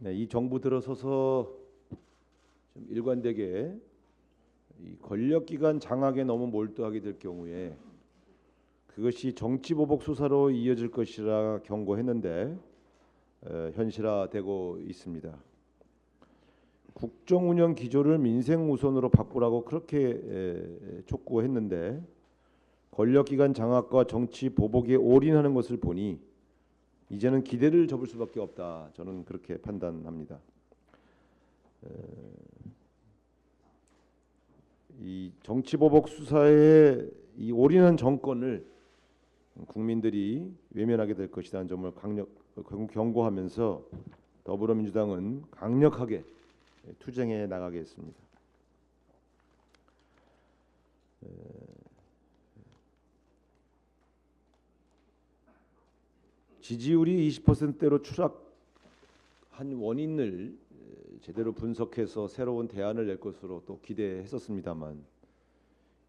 네, 이 정부 들어서서 좀 일관되게 이 권력기관 장악에 너무 몰두하게 될 경우에 그것이 정치 보복 수사로 이어질 것이라 경고했는데 에, 현실화되고 있습니다. 국정 운영 기조를 민생 우선으로 바꾸라고 그렇게 에, 촉구했는데 권력기관 장악과 정치 보복에 올인하는 것을 보니 이제는 기대를 접을 수밖에 없다. 저는 그렇게 판단합니다. 에, 이 정치 보복 수사에 이 올인한 정권을 국민들이 외면하게 될 것이라는 점을 강력 경- 경고하면서 더불어민주당은 강력하게 투쟁해 나가겠습니다. 에, 지지율이 20%대로 추락한 원인을 에, 제대로 분석해서 새로운 대안을 낼 것으로 또 기대했었습니다만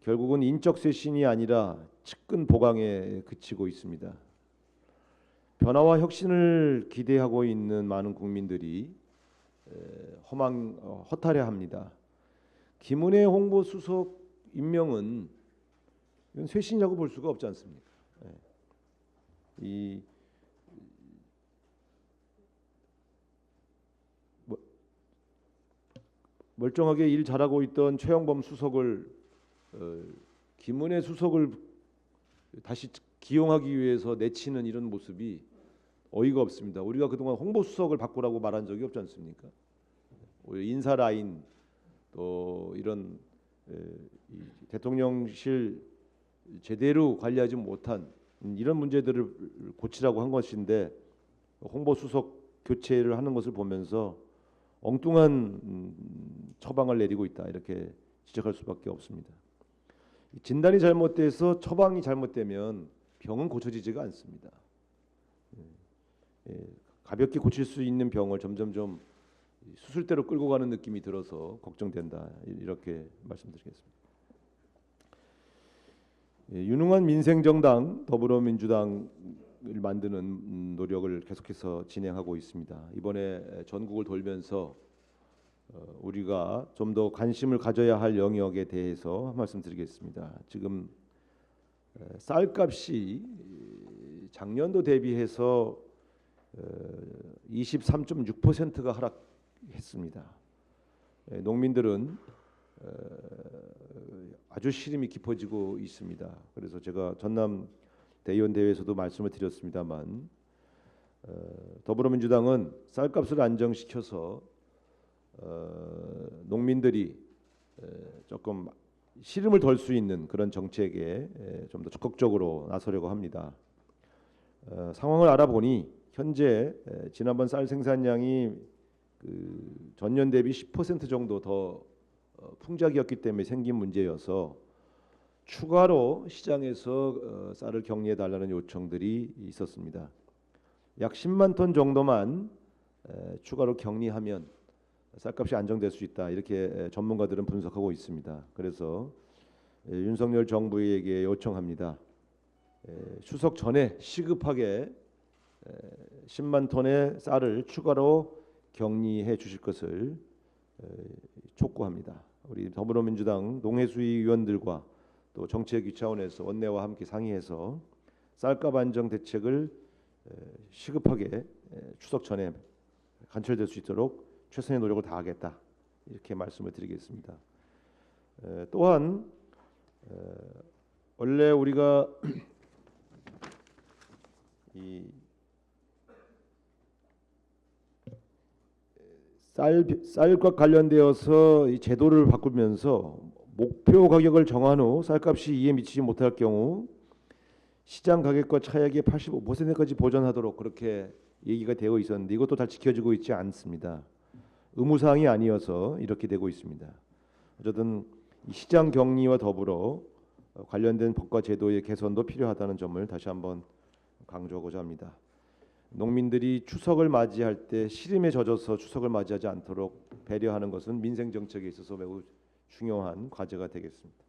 결국은 인적 쇄신이 아니라 측근 보강에 그치고 있습니다. 변화와 혁신을 기대하고 있는 많은 국민들이 에, 허망 어, 허탈해합니다. 김은혜 홍보 수석 임명은 쇄신이라고 볼 수가 없지 않습니까? 예. 이 멀쩡하게 일 잘하고 있던 최영범 수석을 어, 김은혜 수석을 다시 기용하기 위해서 내치는 이런 모습이 어이가 없습니다. 우리가 그동안 홍보 수석을 바꾸라고 말한 적이 없지 않습니까? 인사 라인 또 이런 에, 이 대통령실 제대로 관리하지 못한 이런 문제들을 고치라고 한 것인데 홍보 수석 교체를 하는 것을 보면서 엉뚱한 음, 처방을 내리고 있다 이렇게 지적할 수밖에 없습니다. 진단이 잘못돼서 처방이 잘못되면 병은 고쳐지지가 않습니다. 예, 예, 가볍게 고칠 수 있는 병을 점점점 수술대로 끌고 가는 느낌이 들어서 걱정된다 이렇게 말씀드리겠습니다. 예, 유능한 민생정당 더불어민주당 을 만드는 음, 노력을 계속해서 진행하고 있습니다. 이번에 전국을 돌면서 어, 우리가 좀 더 관심을 가져야 할 영역에 대해서 한 말씀 드리겠습니다. 지금 에, 쌀값이 작년도 대비해서 어, 23.6%가 하락했습니다. 에, 농민들은 어, 아주 시름이 깊어지고 있습니다. 그래서 제가 전남 대의원 대회에서도 말씀을 드렸습니다만 어, 더불어민주당은 쌀값을 안정시켜서 어, 농민들이 에, 조금 시름을 덜 수 있는 그런 정책에 좀 더 적극적으로 나서려고 합니다. 어, 상황을 알아보니 현재 에, 지난번 쌀 생산량이 그 전년 대비 10% 정도 더 어, 풍작이었기 때문에 생긴 문제여서 추가로 시장에서 어, 쌀을 격리해 달라는 요청들이 있었습니다. 약 10만 톤 정도만 에, 추가로 격리하면 쌀값이 안정될 수 있다 이렇게 에, 전문가들은 분석하고 있습니다. 그래서 에, 윤석열 정부에게 요청합니다. 에, 추석 전에 시급하게 에, 10만 톤의 쌀을 추가로 격리해 주실 것을 에, 촉구합니다. 우리 더불어민주당 농해수위 위원들과 또 정책위 차원에서 원내와 함께 상의해서 쌀값 안정 대책을 에, 시급하게 에, 추석 전에 간철될 수 있도록 최선의 노력을 다하겠다 이렇게 말씀을 드리겠습니다. 에, 또한 에, 원래 우리가 이 쌀, 쌀과 관련되어서 이 제도를 바꾸면서 목표 가격을 정한 후 쌀값이 이에 미치지 못할 경우 시장 가격과 차액의 85%까지 보전하도록 그렇게 얘기가 되어 있었는데 이것도 다 지켜지고 있지 않습니다. 의무 사항이 아니어서 이렇게 되고 있습니다. 어쨌든 이 시장 격리와 더불어 어, 관련된 법과 제도의 개선도 필요하다는 점을 다시 한번 강조하고자 합니다. 농민들이 추석을 맞이할 때 시름에 젖어서 추석을 맞이하지 않도록 배려하는 것은 민생 정책에 있어서 매우 중요한 과제가 되겠습니다.